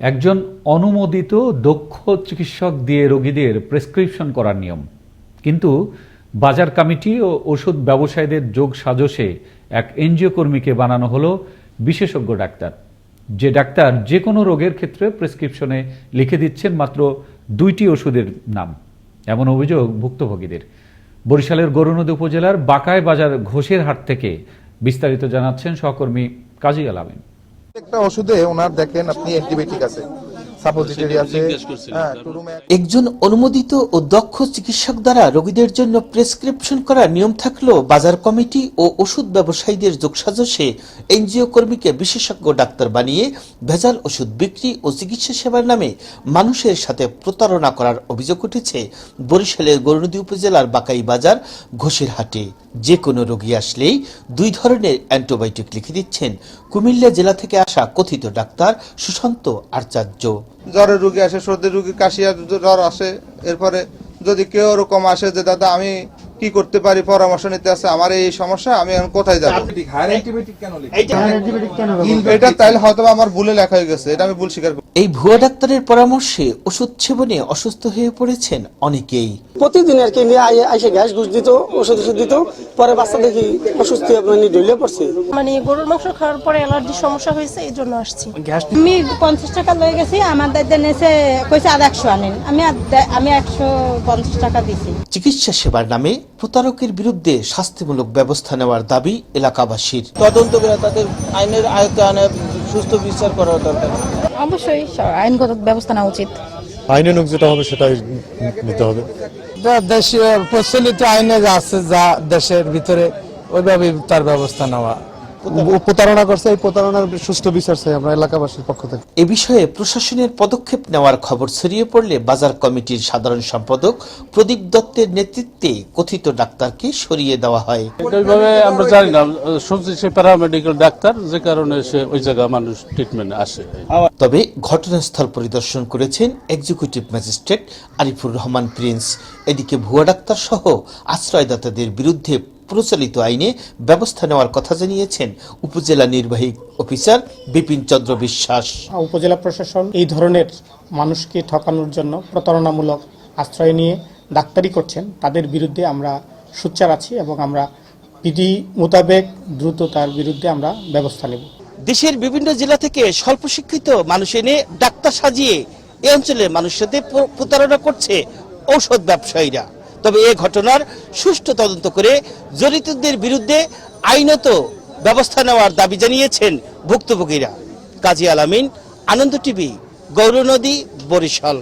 একজন অনুমোদিত দক্ষ চিকিৎসক দিয়ে রোগীদের প্রেসক্রিপশন করার নিয়ম। কিন্তু বাজার কমিটি ও ওষুধ ব্যবসায়ীদের যোগ সাজসে এক এনজিও কর্মীকে বানানো হলো বিশেষজ্ঞ ডাক্তার। যে ডাক্তার যে কোনো রোগের ক্ষেত্রে প্রেসক্রিপশনে লিখে দিচ্ছেন মাত্র দুইটি ওষুধের নাম। এমন অভিযোগ ভুক্তভোগীদের। বরিশালের গরুনদী উপজেলার বাকায় বাজার ঘোষের হাট থেকে বিস্তারিত জানাচ্ছেন সহকর্মী কাজী আলামিন একটা ওষুধে ওনার দেখেন আপনি অ্যান্টিবায়োটিক আছে। সাপোজিটরি আছে হ্যাঁ একজন অনুমোদিত ও দক্ষ চিকিৎসক দ্বারা রোগীদের জন্য প্রেসক্রিপশন করার নিয়ম থাকলেও বাজার কমিটি ও ওষুধ ব্যবসায়ীদের যোগসাজশে এনজিও কর্মীকে বিশেষজ্ঞ ডাক্তার বানিয়ে ভেজাল ওষুধ বিক্রি ও চিকিৎসা সেবার নামে মানুষের সাথে প্রতারণা করার অভিযোগ উঠেছে বরিশালের গরুনদী উপজেলার বাকাই বাজার ঘোষের হাটে যে কোনো রোগী আসলেই দুই ধরনের অ্যান্টিবায়োটিক লিখে দিচ্ছেন। কুমিল্লা জেলা থেকে আসা কথিত ডাক্তার সুশান্ত আচার্য। জ্বরের রুগী আসে, সর্দি রুগী কাশিয়া জ্বর আসে। এরপরে যদি কেউ ওরকম আসে যে, দাদা, আমি কি করতে পারি পরামর্শ নিতে আছে আমার এই সমস্যা আমি এখন কোথায় যাব? এটা তাইলে হয়তো আমার ভুলে লেখা হয়ে গেছে এটা আমি ভুল স্বীকার করি। এই ভুয়া ডাক্তারের পরামর্শে ওষুধ সেবনে অসুস্থ হয়ে পড়েছেন অনেকেই। প্রতিদিন আর কি নিয়ে আইসে গ্যাস ঘুষ দিত ওষুধ ওষুধ দিত পরে বাচ্চা দেখি অসুস্থ হয়ে মানে ঢুলে পড়ছে। মানে গরুর মাংস খাওয়ার পরে অ্যালার্জির সমস্যা হয়েছে এই জন্য আসছি। আমি পঞ্চাশ টাকা লয়ে গেছি আমার দায়িত্ব নিয়েছে কইছে আর একশো আনেন। আমি আর আমি একশো পঞ্চাশ টাকা দিছি। চিকিৎসা সেবার নামে প্রতারকের বিরুদ্ধে শাস্তিমূলক ব্যবস্থা নেওয়ার দাবি এলাকাবাসীর। তদন্ত করে তাদের আইনের আয়ত্তে আনে সুস্থ বিচার করার দরকার। অবশ্যই আইনগত ব্যবস্থা নেওয়া উচিত। আইনানুক যেটা হবে সেটাই নিতে হবে। দেশীয় প্রচলিত আইনে যা আছে যা দেশের ভিতরে ওইভাবে তার ব্যবস্থা নেওয়া। প্রতারণা করছে এই প্রতারণার সুষ্ঠু বিচার চাই আমরা এলাকাবাসীর পক্ষ থেকে। এ বিষয়ে প্রশাসনের পদক্ষেপ নেওয়ার খবর ছড়িয়ে পড়লে বাজার কমিটির সাধারণ সম্পাদক প্রদীপ দত্তের নেতৃত্বে কথিত ডাক্তারকে সরিয়ে দেওয়া হয়। ওইভাবে আমরা জানি না শুনছি সে প্যারামেডিক্যাল ডাক্তার যে কারণে সে ওই জায়গায় মানুষ ট্রিটমেন্ট আসে। তবে ঘটনাস্থল পরিদর্শন করেছেন executive magistrate Arifur Rahman Prince এদিকে ভুয়া ডাক্তার সহ আশ্রয়দাতাদের বিরুদ্ধে প্রচলিত আইনে ব্যবস্থা নেওয়ার কথা জানিয়েছেন উপজেলা নির্বাহী অফিসার বিপিন চন্দ্র বিশ্বাস। উপজেলা প্রশাসন এই ধরনের মানুষকে ঠকানোর জন্য প্রতারণামূলক আশ্রয় নিয়ে ডাক্তারি করছেন তাদের বিরুদ্ধে আমরা সোচ্চার আছি এবং আমরা বিধি মোতাবেক দ্রুত তার বিরুদ্ধে আমরা ব্যবস্থা নেব। দেশের বিভিন্ন জেলা থেকে স্বল্প শিক্ষিত মানুষ এনে ডাক্তার সাজিয়ে এই অঞ্চলের মানুষের সাথে প্রতারণা করছে ঔষধ ব্যবসায়ীরা। তবে এ ঘটনার সুষ্ঠু তদন্ত করে জড়িতদের বিরুদ্ধে আইনত ব্যবস্থা নেওয়ার দাবি জানিয়েছেন ভুক্তভোগীরা। কাজী আলামিন আনন্দ টিভি, গৌরনদী, বরিশাল।